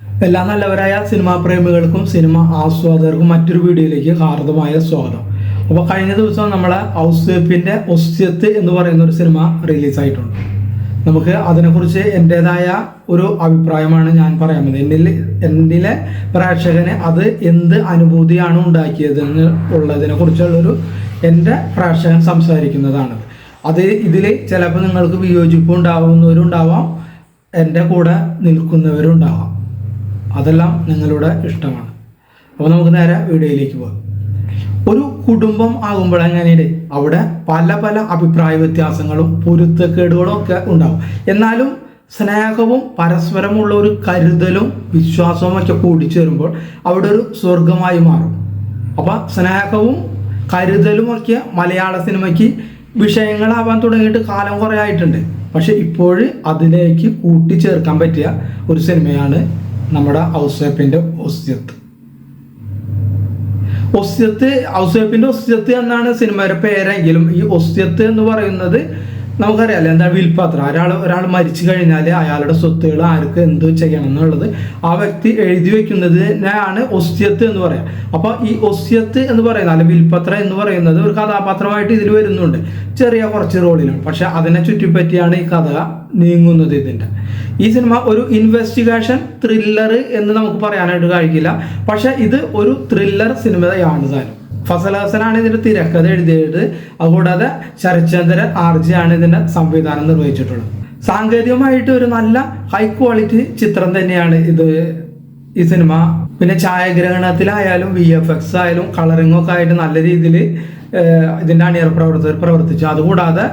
എല്ലാ നല്ലവരായ cinema പ്രേമികൾക്കും cinema ആസ്വാദകർക്കും മറ്റൊരു വീഡിയോയിലേക്ക് ഹാർദമായ സ്വാഗതം. അപ്പോൾ കഴിഞ്ഞ ദിവസം നമ്മളെ ഔസേപ്പിന്റെ ഒസ്യത്ത് എന്ന് പറയുന്ന ഒരു സിനിമ റിലീസായിട്ടുണ്ട്. നമുക്ക് അതിനെക്കുറിച്ച് എന്റെതായ ഒരു അഭിപ്രായമാണ് ഞാൻ പറയാൻ എന്നിൽ എന്നിലെ പ്രേക്ഷകന് അത് എന്ത് അനുഭൂതിയാണ് ഉണ്ടാക്കിയതെന്ന് ഉള്ളതിനെ കുറിച്ചുള്ളൊരു എന്റെ പ്രേക്ഷകൻ സംസാരിക്കുന്നതാണ്. അത് ഇതിൽ ചിലപ്പോൾ നിങ്ങൾക്ക് വിയോജിപ്പ് ഉണ്ടാവുന്നവരുണ്ടാവാം എന്റെ കൂടെ നിൽക്കുന്നവരുണ്ടാവാം. അതെല്ലാം നിങ്ങളുടെ ഇഷ്ടമാണ്. അപ്പോൾ നമുക്ക് നേരെ വീഡിയോയിലേക്ക് പോകാം. ഒരു കുടുംബം ആകുമ്പോൾ എങ്ങനെയാണ് അവിടെ പല പല അഭിപ്രായ വ്യത്യാസങ്ങളും പൊരുത്തക്കേടുകളും ഒക്കെ ഉണ്ടാവും. എന്നാലും സ്നേഹവും പരസ്പരമുള്ള ഒരു കരുതലും വിശ്വാസവും ഒക്കെ കൂടിച്ചേരുമ്പോൾ അവിടെ ഒരു സ്വർഗമായി മാറും. അപ്പം സ്നേഹവും കരുതലും ഒക്കെ മലയാള സിനിമയ്ക്ക് വിഷയങ്ങളാവാൻ തുടങ്ങിയിട്ട് കാലം കുറേ ആയിട്ടുണ്ട് പക്ഷെ ഇപ്പോൾ അതിലേക്ക് കൂട്ടിച്ചേർക്കാൻ പറ്റിയ ഒരു സിനിമയാണ് നമ്മുടെ ഔസേപ്പിന്റെ ഒസ്യത്ത്. ഒസ്യത്ത് ഔസേപ്പിന്റെ ഒസ്യത്ത് എന്നാണ് സിനിമയുടെ പേരെങ്കിലും ഈ ഒസ്യത്ത് എന്ന് പറയുന്നത് നമുക്കറിയാലോ എന്താ വിൽപ്പാത്രം ഒരാൾ ഒരാൾ മരിച്ചു കഴിഞ്ഞാൽ അയാളുടെ സ്വത്തുകൾ ആർക്ക് എന്ത് ചെയ്യണം എന്നുള്ളത് ആ വ്യക്തി എഴുതി വെക്കുന്നതിനാണ് ഒസ്യത്ത് എന്ന് പറയാം. അപ്പോൾ ഈ ഒസ്യത്ത് എന്ന് പറയുന്നത് അല്ലെ വിൽപത്രം എന്ന് പറയുന്നത് ഒരു കഥാപാത്രമായിട്ട് ഇതിൽ വരുന്നുണ്ട്. ചെറിയ കുറച്ച് റോളിലാണ്. പക്ഷെ അതിനെ ചുറ്റിപ്പറ്റിയാണ് ഈ കഥ നീങ്ങുന്നത് ഇതിന്റെ. ഈ സിനിമ ഒരു ഇൻവെസ്റ്റിഗേഷൻ ത്രില്ലർ എന്ന് നമുക്ക് പറയാനായിട്ട് കഴിക്കില്ല പക്ഷെ ഇത് ഒരു ത്രില്ലർ സിനിമയാണ് താനും. ഫസൽ ഹസനാണ് ഇതിന്റെ തിരക്കഥ എഴുതിയത്. അതുകൂടാതെ ശരത്ചന്ദ്രൻ ആണ് ഇതിന്റെ സംവിധാനം നിർവഹിച്ചിട്ടുള്ളത്. സാങ്കേതികമായിട്ട് ഒരു നല്ല ഹൈ ക്വാളിറ്റി ചിത്രം തന്നെയാണ് ഇത് ഈ സിനിമ. പിന്നെ ഛായാഗ്രഹണത്തിലായാലും വി എഫ് എക്സ് ആയാലും കളറിംഗ് ഒക്കെ ആയിട്ട് നല്ല രീതിയിൽ ഇതിന്റെ അണിയർ പ്രവർത്തകർ പ്രവർത്തിച്ചു. അതുകൂടാതെ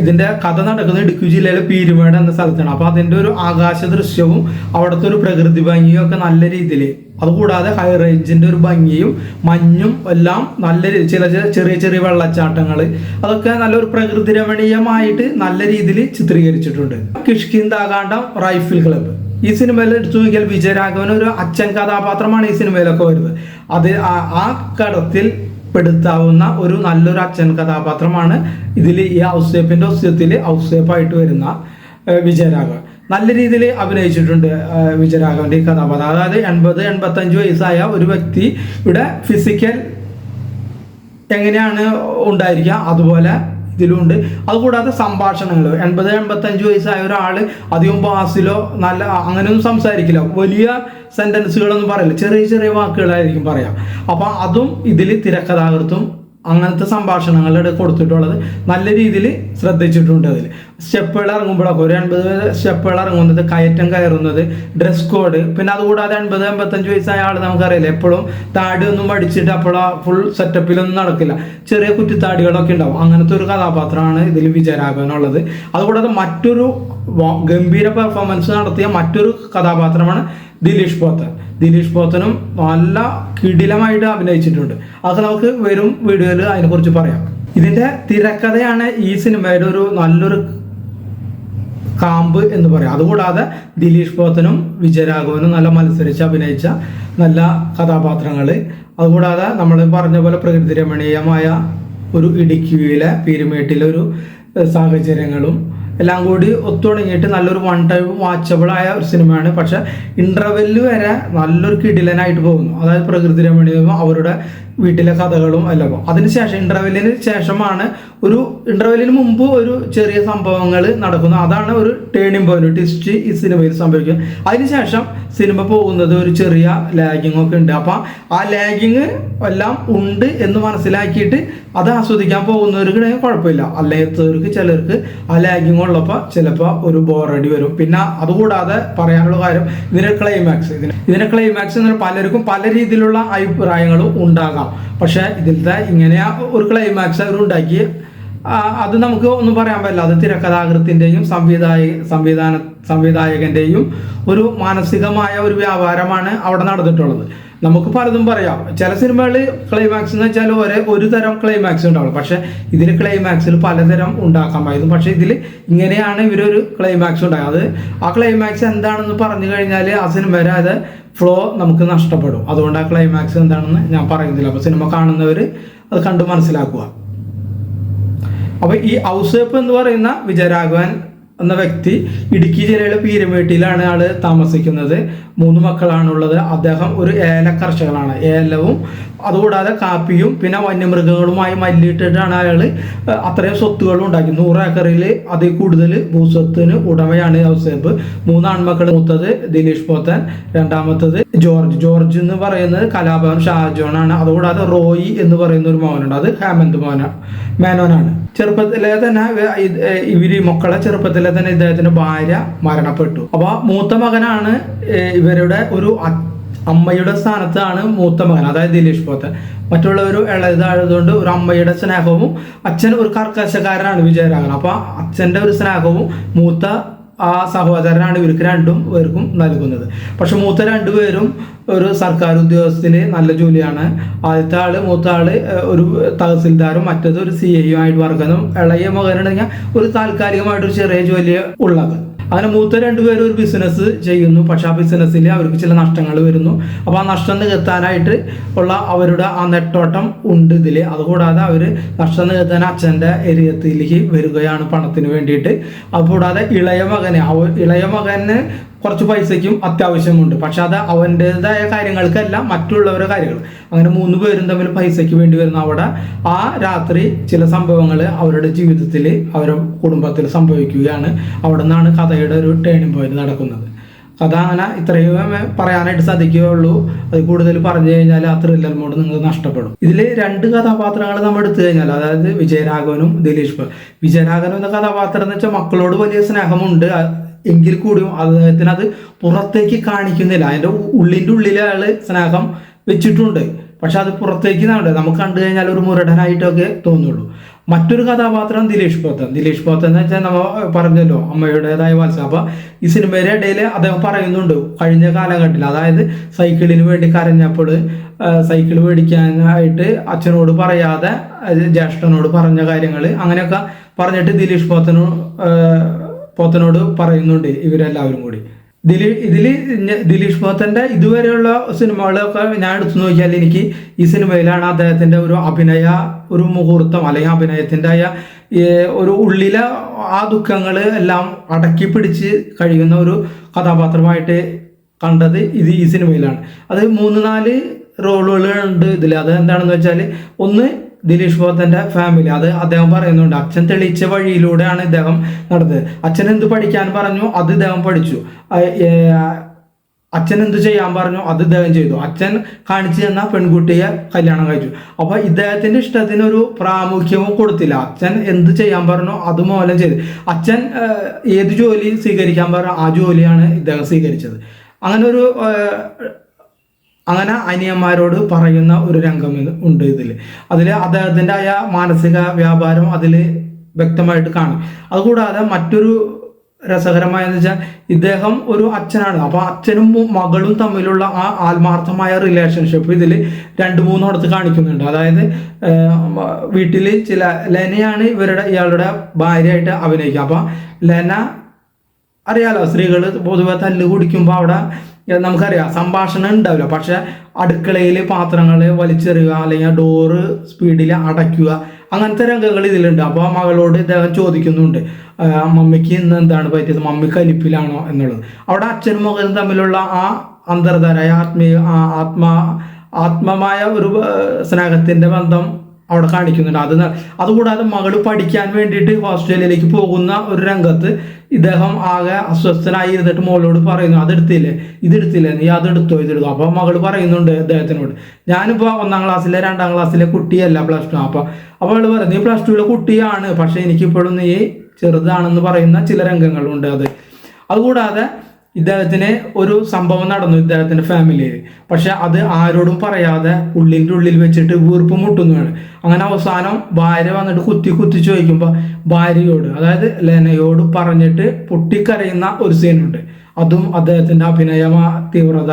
ഇതിന്റെ കഥ നടക്കുന്നത് ഇടുക്കി ജില്ലയിലെ പീരുമേട് എന്ന സ്ഥലത്താണ്. അപ്പോൾ അതിന്റെ ഒരു ആകാശ ദൃശ്യവും അവിടുത്തെ ഒരു പ്രകൃതി ഭംഗിയും ഒക്കെ നല്ല രീതിയിൽ അതുകൂടാതെ ഹൈ റേഞ്ചിന്റെ ഒരു ഭംഗിയും മഞ്ഞും എല്ലാം നല്ല രീതി ചില ചെറിയ ചെറിയ വെള്ളച്ചാട്ടങ്ങൾ അതൊക്കെ നല്ലൊരു പ്രകൃതി രമണീയമായിട്ട് നല്ല രീതിയിൽ ചിത്രീകരിച്ചിട്ടുണ്ട്. കിഷ്കിന്താകാണ്ടം റൈഫിൾ ക്ലബ്ബ് ഈ സിനിമയിൽ എടുത്തു നോക്കിയാൽ വിജയരാഘവൻ ഒരു അച്ഛൻ കഥാപാത്രമാണ് ഈ സിനിമയിലൊക്കെ വരുന്നത്. അത് ആ കടത്തിൽ പെടുത്താവുന്ന ഒരു നല്ലൊരു അച്ഛൻ കഥാപാത്രമാണ്. ഇതിൽ ഈ ഔസേപ്പിന്റെ ഔസ്യത്തിൽ ഔസേപ്പായിട്ട് വരുന്ന വിജയരാഘവൻ. നല്ല രീതിയിൽ അഭിനയിച്ചിട്ടുണ്ട് വിജയരാഘവന്റെ ഈ കഥാപാത്രം. അതായത് എൺപത് എൺപത്തഞ്ച് വയസ്സായ ഒരു വ്യക്തി ഇവിടെ ഫിസിക്കൽ എങ്ങനെയാണ് ഉണ്ടായിരിക്കുക അതുപോലെ ഇതിലുണ്ട്. അതുകൂടാതെ സംഭാഷണങ്ങൾ എൺപത് എൺപത്തഞ്ച് വയസ്സായ ഒരാൾ അധികം ബാസിലോ നല്ല അങ്ങനെയൊന്നും സംസാരിക്കില്ല. വലിയ സെന്റൻസുകളൊന്നും പറയില്ല. ചെറിയ ചെറിയ വാക്കുകളായിരിക്കും പറയാം. അപ്പം അതും ഇതിൽ തിരക്കഥാകൃത്തും അങ്ങനത്തെ സംഭാഷണങ്ങളുടെ കൊടുത്തിട്ടുള്ളത് നല്ല രീതിയിൽ ശ്രദ്ധിച്ചിട്ടുണ്ട് അതിൽ. സ്റ്റെപ്പുകൾ ഇറങ്ങുമ്പോഴൊക്കെ ഒരു എൺപത് സ്റ്റെപ്പുകൾ ഇറങ്ങുന്നത് കയറ്റം കയറുന്നത് ഡ്രസ് കോഡ് പിന്നെ അതുകൂടാതെ എൺപത് എൺപത്തഞ്ച് വയസ്സായ ആൾ നമുക്കറിയില്ല എപ്പോഴും താടി ഒന്നും പഠിച്ചിട്ട് അപ്പോഴാ ഫുൾ സെറ്റപ്പിലൊന്നും നടക്കില്ല. ചെറിയ കുറ്റിത്താടികളൊക്കെ ഉണ്ടാവും. അങ്ങനത്തെ ഒരു കഥാപാത്രമാണ് ഇതിൽ വിജയരാഘവനുള്ളത്. അതുകൂടാതെ മറ്റൊരു ഗംഭീര പെർഫോമൻസ് നടത്തിയ മറ്റൊരു കഥാപാത്രമാണ് ദിലീഷ് പോത്തൻ ദിലീഷ് പോത്തനും നല്ല കിടിലമായിട്ട് അഭിനയിച്ചിട്ടുണ്ട്. അതൊക്കെ നമുക്ക് വരും വീഡിയോയിൽ അതിനെക്കുറിച്ച് പറയാം. ഇതിന്റെ തിരക്കഥയാണ് ഈ സിനിമയുടെ ഒരു നല്ലൊരു കാമ്പ് എന്ന് പറയാം. അതുകൂടാതെ ദിലീഷ് പോത്തനും വിജയരാഘവനും നല്ല മത്സരിച്ച് അഭിനയിച്ച നല്ല കഥാപാത്രങ്ങൾ അതുകൂടാതെ നമ്മൾ പറഞ്ഞ പോലെ പ്രകൃതി രമണീയമായ ഒരു ഇടുക്കിയിലെ പീരുമേട്ടിലെ ഒരു സാഹചര്യങ്ങളും എല്ലാം കൂടി ഒത്തുടങ്ങിയിട്ട് നല്ലൊരു വൺ ടൈം വാച്ചബിൾ ആയ ഒരു സിനിമയാണ് പക്ഷെ ഇന്റർവെൽ വരെ നല്ലൊരു കിടിലനായിട്ട് പോകുന്നു. അതായത് പ്രകൃതി രമണീയവും അവരുടെ വീട്ടിലെ കഥകളും എല്ലാം. അതിനുശേഷം ഇന്റർവെല്ലിന് ശേഷമാണ് ഒരു ഇന്റർവെല്ലിന് മുമ്പ് ഒരു ചെറിയ സംഭവങ്ങൾ നടക്കുന്നു. അതാണ് ഒരു ടേണിംഗ് പോയിന്റ് ട്വിസ്റ്റ് ഈ സിനിമയിൽ സംഭവിക്കുന്നത്. അതിനുശേഷം സിനിമ പോകുന്നത് ഒരു ചെറിയ ലാഗിങ് ഒക്കെ ഉണ്ട്. അപ്പം ആ ലാഗിങ് എല്ലാം ഉണ്ട് എന്ന് മനസ്സിലാക്കിയിട്ട് അത് ആസ്വദിക്കാൻ പോകുന്നവർക്ക് കുഴപ്പമില്ല. അല്ലാത്തവർക്ക് ചിലർക്ക് ആ ലാഗിങ് ഉള്ളപ്പോൾ ചിലപ്പോൾ ഒരു ബോറടി വരും. പിന്നെ അതുകൂടാതെ പറയാനുള്ള കാര്യം ഇതിന്റെ ക്ലൈമാക്സ് ഇതിന് ഇതിന്റെ ക്ലൈമാക്സ് എന്ന് പലർക്കും പല രീതിയിലുള്ള അഭിപ്രായങ്ങളും ഉണ്ടാകാം. പക്ഷെ ഇതിലത്തെ ഇങ്ങനെ ഒരു ക്ലൈമാക്സ് അവർ ഉണ്ടാക്കി അത് നമുക്ക് ഒന്നും പറയാൻ പറ്റില്ല. അത് തിരക്കഥാകൃത്തിന്റെയും സംവിധായ സംവിധാന സംവിധായകന്റെയും ഒരു മാനസികമായ ഒരു വ്യാപാരമാണ് അവിടെ നടന്നിട്ടുള്ളത്. നമുക്ക് പലതും പറയാം. ചില സിനിമകളിൽ ക്ലൈമാക്സ് എന്ന് വെച്ചാൽ ഒരേ ഒരു തരം ക്ലൈമാക്സ് ഉണ്ടാവും. പക്ഷെ ഇതിൽ ക്ലൈമാക്സിൽ പലതരം ഉണ്ടാക്കാമായിരുന്നു പക്ഷെ ഇതിൽ ഇങ്ങനെയാണ് ഇവരൊരു ക്ലൈമാക്സ് ഉണ്ടായത്. ആ ക്ലൈമാക്സ് എന്താണെന്ന് പറഞ്ഞു കഴിഞ്ഞാൽ ആ സിനിമയുടെ അത് ഫ്ലോ നമുക്ക് നഷ്ടപ്പെടും. അതുകൊണ്ട് ആ ക്ലൈമാക്സ് എന്താണെന്ന് ഞാൻ പറയുന്നില്ല. അപ്പൊ സിനിമ കാണുന്നവർ അത് കണ്ടു മനസ്സിലാക്കുക. അപ്പൊ ഈ ഔസേപ്പ് എന്ന് പറയുന്ന വിജയരാഘവൻ എന്ന വ്യക്തി ഇടുക്കി ജില്ലയിലെ പീരുമേട്ടിയിലാണ് ആൾ താമസിക്കുന്നത്. മൂന്ന് മക്കളാണുള്ളത്. അദ്ദേഹം ഒരു ഏല കർഷകനാണ് ഏലവും അതുകൂടാതെ കാപ്പിയും പിന്നെ വന്യമൃഗങ്ങളുമായി മല്ലിട്ടിട്ടാണ് അയാൾ അത്രയും സ്വത്തുകൾ ഉണ്ടാക്കി നൂറ് ഏക്കറിൽ അതിൽ കൂടുതൽ ഭൂസ്വത്തിന് ഉടമയാണ് ഔസേബ് മൂന്ന് ആൺമക്കൾ മൂത്തത് ദിലീഷ് പോത്തൻ രണ്ടാമത്തത് ജോർജ്. ജോർജ് എന്ന് പറയുന്നത് കലാഭവൻ ഷാജോണാണ് അതുകൂടാതെ റോയി എന്ന് പറയുന്ന ഒരു മോനുണ്ട്. അത് ഹേമന്ത് മോന മേനോനാണ്. ചെറുപ്പത്തിലെ തന്നെ ഇവർ മക്കളെ ചെറുപ്പത്തിലെ തന്നെ ഇദ്ദേഹത്തിന്റെ ഭാര്യ മരണപ്പെട്ടു. അപ്പൊ മൂത്ത മകനാണ് ഇവരുടെ ഒരു അമ്മയുടെ സ്ഥാനത്താണ് മൂത്ത മകൻ അതായത് ദിലീഷ് പോത്തൻ മറ്റുള്ളവർ ഇളയതായതുകൊണ്ട് ഒരു അമ്മയുടെ സ്നേഹവും അച്ഛൻ ഒരു കർക്കശക്കാരനാണ് വിജയരാഘവൻ. അപ്പൊ അച്ഛന്റെ ഒരു സ്നേഹവും മൂത്ത ആ സഹോദരനാണ് ഇവർക്ക് രണ്ടും പേർക്കും നൽകുന്നത്. പക്ഷെ മൂത്ത രണ്ടുപേരും ഒരു സർക്കാർ ഉദ്യോഗസ്ഥന് നല്ല ജോലിയാണ്. ആദ്യത്തെ ആൾ മൂത്ത ആൾ ഒരു തഹസിൽദാരും മറ്റത് ഒരു സി ഐ ആയിട്ട് വർക്കുന്നു ഇളയ മകനുണ്ടെങ്കിൽ ഒരു താൽക്കാലികമായിട്ട് ഒരു ചെറിയ ജോലി ഉള്ളത്. അങ്ങനെ മൂത്ത രണ്ടുപേരും ഒരു ബിസിനസ് ചെയ്യുന്നു. പക്ഷെ ആ ബിസിനസ്സിൽ അവർക്ക് ചില നഷ്ടങ്ങൾ വരുന്നു. അപ്പോൾ ആ നഷ്ടം നികത്താനായിട്ട് ഉള്ള അവരുടെ ആ നെട്ടോട്ടം ഉണ്ട് ഇതിൽ അതുകൂടാതെ അവർ നഷ്ടം നികത്താൻ അച്ഛന്റെ ഏരിയത്തിലേക്ക് വരികയാണ് പണത്തിന് വേണ്ടിയിട്ട്. അതുകൂടാതെ ഇളയ മകന് ഇളയ മകന് കുറച്ച് പൈസയ്ക്കും അത്യാവശ്യമുണ്ട്. പക്ഷെ അത് അവന്റെതായ കാര്യങ്ങൾക്കല്ല മറ്റുള്ളവരുടെ കാര്യങ്ങൾ. അങ്ങനെ മൂന്ന് പേരും തമ്മിൽ പൈസയ്ക്ക് വേണ്ടി വരുന്ന അവിടെ ആ രാത്രി ചില സംഭവങ്ങൾ അവരുടെ ജീവിതത്തിൽ അവരുടെ കുടുംബത്തിൽ സംഭവിക്കുകയാണ്. അവിടെ നിന്നാണ് കഥയുടെ ഒരു ടേണിംഗ് പോയിന്റ് നടക്കുന്നത്. കഥ അങ്ങനെ ഇത്രയും പറയാനായിട്ട് സാധിക്കുകയുള്ളൂ. അത് കൂടുതൽ പറഞ്ഞു കഴിഞ്ഞാൽ ആ ത്രില്ലർ മോഡ് നിങ്ങൾ നഷ്ടപ്പെടും. ഇതിൽ രണ്ട് കഥാപാത്രങ്ങൾ നമ്മൾ എടുത്തു കഴിഞ്ഞാൽ അതായത് വിജയരാഘവനും ദിലീഷ്. വിജയരാഘവൻ എന്ന കഥാപാത്രം എന്ന് വെച്ചാൽ മക്കളോട് വലിയ സ്നേഹമുണ്ട്. എങ്കിൽ കൂടിയും അദ്ദേഹത്തിന് അത് പുറത്തേക്ക് കാണിക്കുന്നില്ല. അതിന്റെ ഉള്ളിന്റെ ഉള്ളിൽ അയാൾ സ്നേഹം വെച്ചിട്ടുണ്ട്. പക്ഷെ അത് പുറത്തേക്ക് നാണ്ട് നമുക്ക് കണ്ടു കഴിഞ്ഞാൽ ഒരു മുരടനായിട്ടൊക്കെ തോന്നുള്ളൂ. മറ്റൊരു കഥാപാത്രം ദിലീഷ് പോത്തൻ. ദിലീഷ് പോത്തൻ എന്ന് വെച്ചാൽ നമ്മൾ പറഞ്ഞല്ലോ അമ്മയുടേതായ വാത്സ. അപ്പം ഈ സിനിമയുടെ ഇടയിൽ അദ്ദേഹം പറയുന്നുണ്ട് കഴിഞ്ഞ കാലഘട്ടത്തിൽ അതായത് സൈക്കിളിന് വേണ്ടി കരഞ്ഞപ്പോൾ സൈക്കിൾ മേടിക്കാനായിട്ട് അച്ഛനോട് പറയാതെ ജ്യേഷ്ഠനോട് പറഞ്ഞ കാര്യങ്ങൾ അങ്ങനെയൊക്കെ പറഞ്ഞിട്ട് ദിലീഷ് പോത്തനോ പോത്തനോട് പറയുന്നുണ്ട് ഇവരെല്ലാവരും കൂടി. ഇതിൽ ദിലീഷ് പോത്തന്റെ ഇതുവരെയുള്ള സിനിമകളൊക്കെ ഞാൻ എടുത്തു നോക്കിയാൽ എനിക്ക് ഈ സിനിമയിലാണ് അദ്ദേഹത്തിന്റെ ഒരു അഭിനയ ഒരു മുഹൂർത്തം അല്ലെങ്കിൽ അഭിനയത്തിന്റെ ആയ ഒരു ഉള്ളിലെ ആ ദുഃഖങ്ങൾ എല്ലാം അടക്കി പിടിച്ച് കഴിയുന്ന ഒരു കഥാപാത്രമായിട്ട് കണ്ടത് ഇത് ഈ സിനിമയിലാണ്. അത് മൂന്ന് നാല് റോളുകളുണ്ട് ഇതിൽ അത് എന്താണെന്ന് വെച്ചാൽ ഒന്ന് ദിലീഷ് ബോധന്റെ ഫാമിലി അത് അദ്ദേഹം പറയുന്നുണ്ട് അച്ഛൻ തെളിയിച്ച വഴിയിലൂടെയാണ് ഇദ്ദേഹം നടന്നത്. അച്ഛൻ എന്ത് പഠിക്കാൻ പറഞ്ഞു അത് ഇദ്ദേഹം പഠിച്ചു. അച്ഛൻ എന്ത് ചെയ്യാൻ പറഞ്ഞു അത് ഇദ്ദേഹം ചെയ്തു. അച്ഛൻ കാണിച്ചു തന്ന പെൺകുട്ടിയെ കല്യാണം കഴിച്ചു. അപ്പൊ ഇദ്ദേഹത്തിന്റെ ഇഷ്ടത്തിന് ഒരു പ്രാമുഖ്യവും കൊടുത്തില്ല. അച്ഛൻ എന്ത് ചെയ്യാൻ പറഞ്ഞു അത് മൂലം ചെയ്തു. അച്ഛൻ ഏത് ജോലി സ്വീകരിക്കാൻ പറഞ്ഞു ആ ജോലിയാണ് ഇദ്ദേഹം സ്വീകരിച്ചത്. അങ്ങനെ ഒരു അങ്ങനെ അനിയന്മാരോട് പറയുന്ന ഒരു രംഗം ഉണ്ട് ഇതിൽ അതിൽ അദ്ദേഹത്തിന്റെ ആയ മാനസിക വ്യാപാരം അതിൽ വ്യക്തമായിട്ട് കാണും. അതുകൂടാതെ മറ്റൊരു രസകരമായെന്ന് വെച്ചാൽ ഇദ്ദേഹം ഒരു അച്ഛനാണ്. അപ്പോൾ അച്ഛനും മകളും തമ്മിലുള്ള ആ ആത്മാർത്ഥമായ റിലേഷൻഷിപ്പ് ഇതിൽ രണ്ട് മൂന്നിടത്ത് കാണിക്കുന്നുണ്ട്. അതായത് വീട്ടിൽ ചില ലെനയാണ് ഇവരുടെ ഇയാളുടെ ഭാര്യയായിട്ട് അഭിനയിക്കുക. അപ്പോൾ ലെന അറിയാലോ സ്ത്രീകൾ പൊതുവെ തല്ല് കുടിക്കുമ്പോൾ അവിടെ നമുക്കറിയാം സംഭാഷണം ഉണ്ടാവില്ല. പക്ഷെ അടുക്കളയിൽ പാത്രങ്ങൾ വലിച്ചെറിയുക അല്ലെങ്കിൽ ഡോറ് സ്പീഡിൽ അടയ്ക്കുക അങ്ങനത്തെ രംഗങ്ങൾ ഇതിലുണ്ട്. അപ്പോൾ ആ മകളോട് ഇദ്ദേഹം ചോദിക്കുന്നുണ്ട് മമ്മിക്ക് ഇന്ന് എന്താണ് പറ്റിയത്? മമ്മി കലിപ്പിലാണോ എന്നുള്ളത്? അവിടെ അച്ഛനും മകനും തമ്മിലുള്ള ആ അന്തർധാരായ ആത്മീയ ആത്മാ ആത്മമായ ഒരു സ്നേഹത്തിന്റെ ബന്ധം അവിടെ കാണിക്കുന്നുണ്ട്. അത് അതുകൂടാതെ മകൾ പഠിക്കാൻ വേണ്ടിയിട്ട് ഓസ്ട്രേലിയയിലേക്ക് പോകുന്ന ഒരു രംഗത്ത് ഇദ്ദേഹം ആകെ അസ്വസ്ഥനായി ഇരുന്നിട്ട് മോളോട് പറയുന്നു അതെടുത്തില്ലേ? ഇതെടുത്തില്ലേ? നീ അതെടുത്തോ? ഇതെടുത്തോ? അപ്പോൾ മകൾ പറയുന്നുണ്ട് ഇദ്ദേഹത്തിനോട് ഞാനിപ്പോ ഒന്നാം ക്ലാസ്സിലെ രണ്ടാം ക്ലാസ്സിലെ കുട്ടിയല്ല പ്ലസ് ടു. അപ്പൊ അപ്പോൾ അവൾ പറയുന്നത് നീ പ്ലസ് ടുവിലെ കുട്ടിയാണ്. പക്ഷെ എനിക്കിപ്പോഴും നീ ചെറുതാണെന്ന് പറയുന്ന ചില രംഗങ്ങളുണ്ട് അത്. അതുകൂടാതെ ഇദ്ദേഹത്തിന് ഒരു സംഭവം നടന്നു ഇദ്ദേഹത്തിന്റെ ഫാമിലിയിൽ പക്ഷെ അത് ആരോടും പറയാതെ ഉള്ളിന്റെ ഉള്ളിൽ വെച്ചിട്ട് വീർപ്പ് മുട്ടുന്നതാണ്. അങ്ങനെ അവസാനം ഭാര്യ വന്നിട്ട് കുത്തി കുത്തി ചോദിക്കുമ്പോൾ ഭാര്യയോട് അതായത് ലെനയോട് പറഞ്ഞിട്ട് പൊട്ടിക്കരയുന്ന ഒരു സീനുണ്ട് അതും അദ്ദേഹത്തിന്റെ അഭിനയ തീവ്രത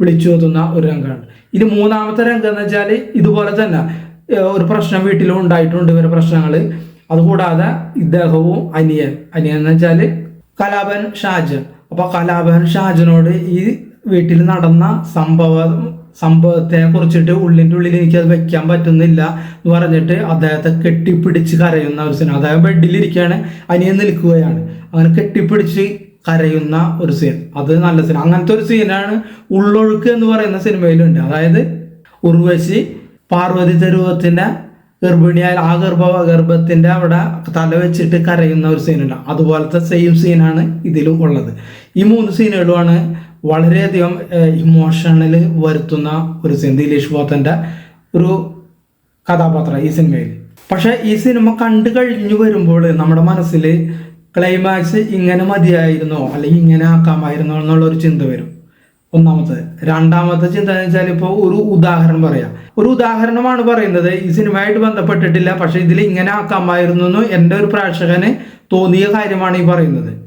വിളിച്ചു ഒരു രംഗമാണ് ഇനി മൂന്നാമത്തെ രംഗം എന്ന് വെച്ചാൽ ഇതുപോലെ തന്നെ ഒരു പ്രശ്നം വീട്ടിലും ഉണ്ടായിട്ടുണ്ട് ഇവരുടെ പ്രശ്നങ്ങൾ അതുകൂടാതെ ഇദ്ദേഹവും അനിയൻ. അനിയൻ എന്ന് വെച്ചാൽ കലാപൻ ഷാജൻ. അപ്പൊ കലാപൻ ഷാജനോട് ഈ വീട്ടിൽ നടന്ന സംഭവ സംഭവത്തെ കുറിച്ചിട്ട് ഉള്ളിന്റെ ഉള്ളിൽ എനിക്ക് അത് വെക്കാൻ പറ്റുന്നില്ല എന്ന് പറഞ്ഞിട്ട് അദ്ദേഹത്തെ കെട്ടിപ്പിടിച്ച് കരയുന്ന ഒരു സീൻ അദ്ദേഹം ബെഡിലിരിക്കുകയാണ് അനിയൻ നിൽക്കുകയാണ്. അങ്ങനെ കെട്ടിപ്പിടിച്ച് കരയുന്ന ഒരു സീൻ അത് നല്ല സീൻ അങ്ങനത്തെ ഒരു സീനാണ് ഉള്ളൊഴുക്ക് എന്ന് പറയുന്ന സിനിമയിലുണ്ട് അതായത് ഉർവശി പാർവതി തെരുവത്തിന്റെ ഗർഭിണിയായ ആ ഗർഭ ഗർഭത്തിന്റെ അവിടെ തല വെച്ചിട്ട് കരയുന്ന ഒരു സീനുണ്ട് അതുപോലത്തെ സെയിം സീനാണ് ഇതിലും ഉള്ളത്. ഈ മൂന്ന് സീനുകളുമാണ് വളരെയധികം ഇമോഷണൽ വരുത്തുന്ന ഒരു സീൻ ദിലീഷ് ബോത്തന്റെ ഒരു കഥാപാത്രം ഈ സിനിമയിൽ പക്ഷെ ഈ സിനിമ കണ്ടു കഴിഞ്ഞു വരുമ്പോൾ നമ്മുടെ മനസ്സിൽ ക്ലൈമാക്സ് ഇങ്ങനെ മതിയായിരുന്നോ? അല്ലെങ്കിൽ ഇങ്ങനെ ആക്കാമായിരുന്നോ എന്നുള്ള ഒരു ചിന്ത വരും. ഒന്നാമത്തെ രണ്ടാമത്തെ ചിന്ത എന്ന് വെച്ചാൽ ഇപ്പോൾ ഒരു ഉദാഹരണം പറയാം. ഒരു ഉദാഹരണമാണ് പറയുന്നത് ഈ സിനിമയായിട്ട് ബന്ധപ്പെട്ടിട്ടില്ല പക്ഷെ ഇതിൽ ഇങ്ങനെ ആക്കാമായിരുന്നു എന്ന് എന്റെ ഒരു പ്രേക്ഷകന് തോന്നിയ കാര്യമാണ് ഈ പറയുന്നത്.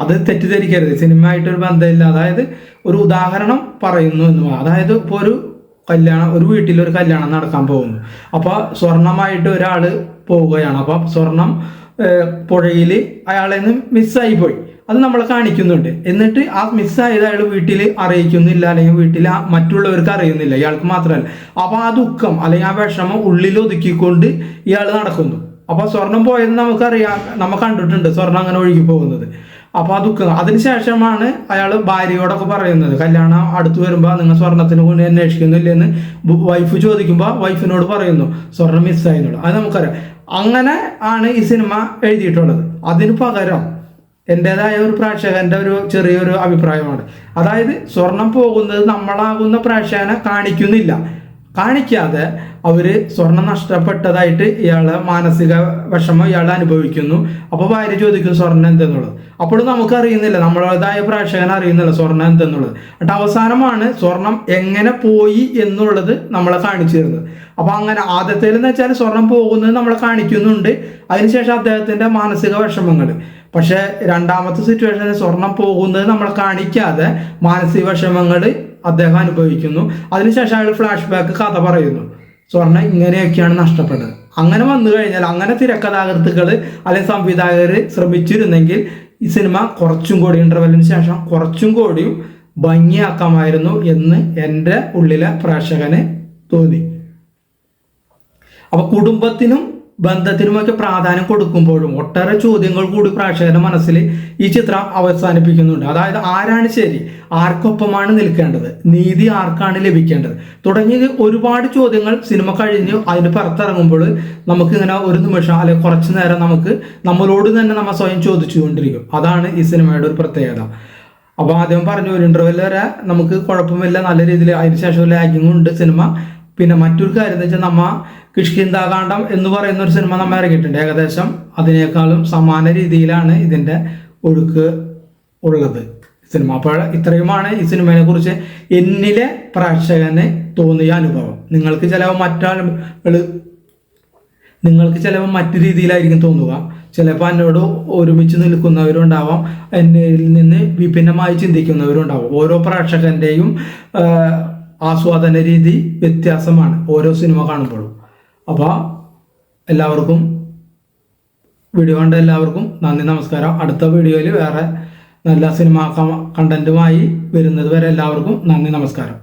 അത് തെറ്റിദ്ധരിക്കരുത്. സിനിമയായിട്ടൊരു ബന്ധമില്ല. അതായത് ഒരു ഉദാഹരണം പറയുന്നു എന്ന്. അതായത് ഇപ്പോൾ ഒരു കല്യാണം ഒരു വീട്ടിൽ ഒരു കല്യാണം നടക്കാൻ പോകുന്നു. അപ്പോൾ സ്വർണമായിട്ട് ഒരാൾ പോവുകയാണ്. അപ്പം സ്വർണം പുഴയിൽ അയാളെ നിന്ന് മിസ്സായി പോയി. അത് നമ്മൾ കാണിക്കുന്നുണ്ട്. എന്നിട്ട് ആ മിസ്സായത് അയാൾ വീട്ടിൽ അറിയിക്കുന്നില്ല അല്ലെങ്കിൽ വീട്ടിൽ മറ്റുള്ളവർക്ക് അറിയുന്നില്ല ഇയാൾക്ക് മാത്രമല്ല. അപ്പോൾ ആ ദുഃഖം അല്ലെങ്കിൽ ആ വിഷമം ഉള്ളിൽ ഒതുക്കിക്കൊണ്ട് ഇയാൾ നടക്കുന്നു. അപ്പോൾ സ്വർണം പോയത് നമുക്കറിയാം നമ്മൾ കണ്ടിട്ടുണ്ട് സ്വർണം അങ്ങനെ ഒഴുകി പോകുന്നത്. അപ്പോൾ ആ ദുഃഖം അതിനുശേഷമാണ് അയാൾ ഭാര്യയോടൊക്കെ പറയുന്നത് കല്യാണം അടുത്ത് വരുമ്പോൾ നിങ്ങൾ സ്വർണത്തിന് കൊണ്ട് അന്വേഷിക്കുന്നില്ലെന്ന് വൈഫ് ചോദിക്കുമ്പോൾ വൈഫിനോട് പറയുന്നു സ്വർണം മിസ്സായിരുന്നുള്ളൂ അത് നമുക്കറിയാം. അങ്ങനെ ആണ് ഈ സിനിമ എഴുതിയിട്ടുള്ളത്. അതിന് പകരം എന്റെതായ ഒരു പ്രേക്ഷകന്റെ ഒരു ചെറിയൊരു അഭിപ്രായമാണ്. അതായത് സ്വർണം പോകുന്നത് നമ്മളാകുന്ന പ്രേക്ഷകനെ കാണിക്കുന്നില്ല. കാണിക്കാതെ അവർ സ്വർണം നഷ്ടപ്പെട്ടതായിട്ട് ഇയാളെ മാനസിക വിഷമം ഇയാൾ അനുഭവിക്കുന്നു. അപ്പോൾ ഭാര്യ ചോദിക്കും സ്വർണം എന്തെന്നുള്ളത്? അപ്പോഴും നമുക്ക് അറിയുന്നില്ല. നമ്മളേതായ പ്രേക്ഷകൻ അറിയുന്നില്ല സ്വർണം എന്തെന്നുള്ളത്. എന്നിട്ട് അവസാനമാണ് സ്വർണം എങ്ങനെ പോയി എന്നുള്ളത് നമ്മളെ കാണിച്ചു തരുന്നത്. അപ്പോൾ അങ്ങനെ ആദ്യത്തേലെന്ന് വെച്ചാൽ സ്വർണം പോകുന്നത് നമ്മളെ കാണിക്കുന്നുണ്ട്. അതിനുശേഷം അദ്ദേഹത്തിന്റെ മാനസിക വിഷമങ്ങൾ പക്ഷെ രണ്ടാമത്തെ സിറ്റുവേഷനിൽ സ്വർണം പോകുന്നത് നമ്മൾ കാണിക്കാതെ മാനസിക വിഷമങ്ങൾ അദ്ദേഹം അനുഭവിക്കുന്നു. അതിനുശേഷം അയാൾ ഫ്ലാഷ് ബാക്ക് കഥ പറയുന്നു. സ്വർണം ഇങ്ങനെയൊക്കെയാണ് നഷ്ടപ്പെട്ടത്. അങ്ങനെ വന്നു കഴിഞ്ഞാൽ അങ്ങനെ തിരക്കഥാകൃത്തുക്കൾ അല്ലെങ്കിൽ സംവിധായകർ ശ്രമിച്ചിരുന്നെങ്കിൽ ഈ സിനിമ കുറച്ചും കൂടി ഇന്റർവെല്ലിന് ശേഷം കുറച്ചും കൂടിയും ഭംഗിയാക്കാമായിരുന്നു എന്ന് എന്റെ ഉള്ളിലെ പ്രേക്ഷകന് തോന്നി. അപ്പൊ കുടുംബത്തിനും ബന്ധത്തിനുമൊക്കെ പ്രാധാന്യം കൊടുക്കുമ്പോഴും ഒട്ടേറെ ചോദ്യങ്ങൾ കൂടി പ്രേക്ഷകരുടെ മനസ്സിൽ ഈ ചിത്രം അവസാനിപ്പിക്കുന്നുണ്ട്. അതായത് ആരാണ് ശരി? ആർക്കൊപ്പമാണ് നിൽക്കേണ്ടത്? നീതി ആർക്കാണ് ലഭിക്കേണ്ടത്? തുടങ്ങിയ ഒരുപാട് ചോദ്യങ്ങൾ സിനിമ കഴിഞ്ഞ് അതിന് പുറത്തിറങ്ങുമ്പോൾ നമുക്ക് ഇങ്ങനെ ഒരു നിമിഷം അല്ലെങ്കിൽ കുറച്ചു നേരം നമുക്ക് നമ്മളോട് തന്നെ നമ്മൾ സ്വയം ചോദിച്ചുകൊണ്ടിരിക്കും. അതാണ് ഈ സിനിമയുടെ ഒരു പ്രത്യേകത. അപ്പോൾ ആദ്യം പറഞ്ഞു ഒരു ഇന്റർവെൽ വരെ നമുക്ക് കുഴപ്പമില്ല നല്ല രീതിയിൽ അതിനുശേഷം ലാഗിങ് ഉണ്ട് സിനിമ. പിന്നെ മറ്റൊരു കാര്യം എന്ന് വെച്ചാൽ നമ്മ കിഷ്കിന്താകാന്ഡം എന്ന് പറയുന്ന ഒരു സിനിമ നമ്മൾ ഇറങ്ങിയിട്ടുണ്ട്. ഏകദേശം അതിനേക്കാളും സമാന രീതിയിലാണ് ഇതിന്റെ ഒഴുക്ക് ഉള്ളത് സിനിമ. അപ്പോൾ ഇത്രയുമാണ് ഈ സിനിമയെ കുറിച്ച് എന്നിലെ പ്രേക്ഷകന് തോന്നിയ അനുഭവം. നിങ്ങൾക്ക് ചിലപ്പോൾ മറ്റാളുകൾ നിങ്ങൾക്ക് ചിലപ്പോൾ മറ്റു രീതിയിലായിരിക്കും തോന്നുക. ചിലപ്പോൾ എന്നോട് ഒരുമിച്ച് നിൽക്കുന്നവരും ഉണ്ടാവാം എന്നിൽ നിന്ന് വിഭിന്നമായി ചിന്തിക്കുന്നവരും ഉണ്ടാവും ഓരോ പ്രേക്ഷകന്റെയും ആസ്വാദന രീതി വ്യത്യാസമാണ് ഓരോ സിനിമ കാണുമ്പോഴും. അപ്പോൾ എല്ലാവർക്കും വീഡിയോ കണ്ട എല്ലാവർക്കും നന്ദി നമസ്കാരം. അടുത്ത വീഡിയോയിൽ വേറെ നല്ല സിനിമ കണ്ടന്റുമായി വരുന്നത് വരെ എല്ലാവർക്കും നന്ദി നമസ്കാരം.